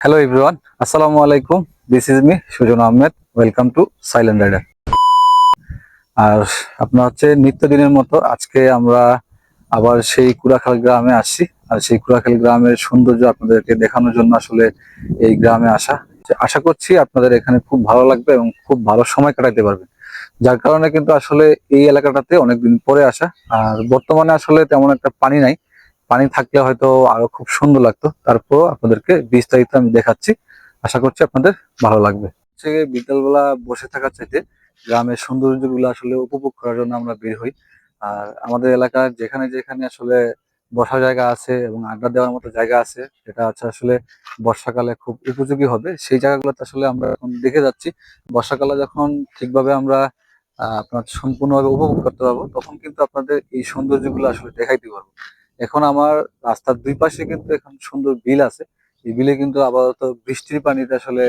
Hello everyone আসসালামু আলাইকুম this is me Sujon Ahmed welcome to silent rider আর আপনার হচ্ছে নিত্যদিনের মতো আজকে আমরা আবার সেই কুড়াখাল গ্রামে আসছি। আর সেই কুড়াখাল গ্রামের সৌন্দর্য আপনাদেরকে দেখানোর জন্য আসলে এই গ্রামে আসা। আশা করছি আপনাদের এখানে খুব ভালো লাগবে এবং খুব ভালো সময় কাটাতে পারবেন যার কারণে কিন্তু আসলে এই এলাকাটাতে অনেকদিন পরে আসা। আর বর্তমানে আসলে তেমন একটা পানি নাই। পানি থাকলে হয়তো আরও খুব সুন্দর লাগতো। তারপর আপনাদেরকে বিস্তারিত আমি দেখাচ্ছি। আশা করছি আপনাদের ভালো লাগবে। হচ্ছে বিকালবেলা বসে থাকার চাইতে গ্রামের সৌন্দর্যগুলো আসলে উপভোগ করার জন্য আমরা বের হই। আর আমাদের এলাকার যেখানে যেখানে আসলে বসার জায়গা আছে এবং আড্ডা দেওয়ার মতো জায়গা আছে, সেটা আছে আসলে বর্ষাকালে খুব উপযোগী হবে। সেই জায়গাগুলোতে আসলে আমরা এখন দেখে যাচ্ছি। বর্ষাকালে যখন ঠিকভাবে আমরা আপনার সম্পূর্ণভাবে উপভোগ করতে পারব, তখন কিন্তু আপনাদের এই সৌন্দর্যগুলো আসলে দেখাইতে পারব। এখন আমার রাস্তার দুই পাশে কিন্তু এখন সুন্দর বিল আছে। এই বিলে কিন্তু আপাতত বৃষ্টির পানিতে আসলে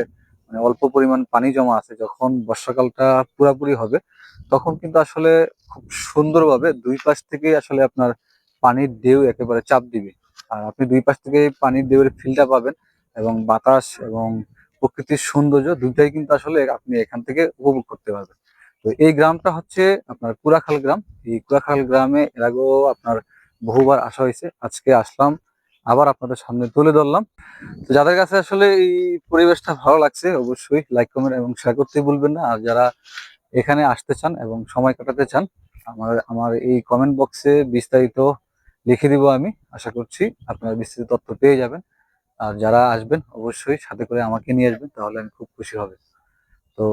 মানে অল্প পরিমাণ পানি জমা আছে। যখন বর্ষাকালটা পুরাপুরি হবে, তখন কিন্তু আসলে খুব সুন্দরভাবে দুই পাশ থেকে আসলে আপনার পানির ঢেউ একেবারে চাপ দিবে। আর আপনি দুই পাশ থেকে পানির ঢেউয়ের ফিলটা পাবেন এবং বাতাস এবং প্রকৃতির সৌন্দর্য দুইটাই কিন্তু আসলে আপনি এখান থেকে উপভোগ করতে পারবেন। তো এই গ্রামটা হচ্ছে আপনার কুড়াখাল গ্রাম। এই কুড়াখাল গ্রামে এর আগেও আপনার বহুবার আসা হয়েছে। আজকে আসলাম, আবার আপনাদের সামনে তুলে ধরলাম। তো যাদের কাছে আসলে এই পরিবেশটা ভালো লাগছে, অবশ্যই লাইক কমেন্ট এবং শেয়ার করতে ভুলবেন না। আর যারা এখানে আসতে চান এবং সময় কাটাতে চান, আমার আমার এই কমেন্ট বক্সে বিস্তারিত লিখে দিব আমি। আশা করছি আপনারা বিস্তারিত তথ্য পেয়ে যাবেন। আর যারা আসবেন, অবশ্যই সাথে করে আমাকে নিয়ে আসবেন, তাহলে আমি খুব খুশি হবে। তো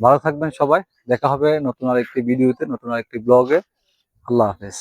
ভালো থাকবেন সবাই। দেখা হবে নতুন আর আরেকটি ভিডিওতে নতুন আর আরেকটি ব্লগে আল্লাহ হাফেজ।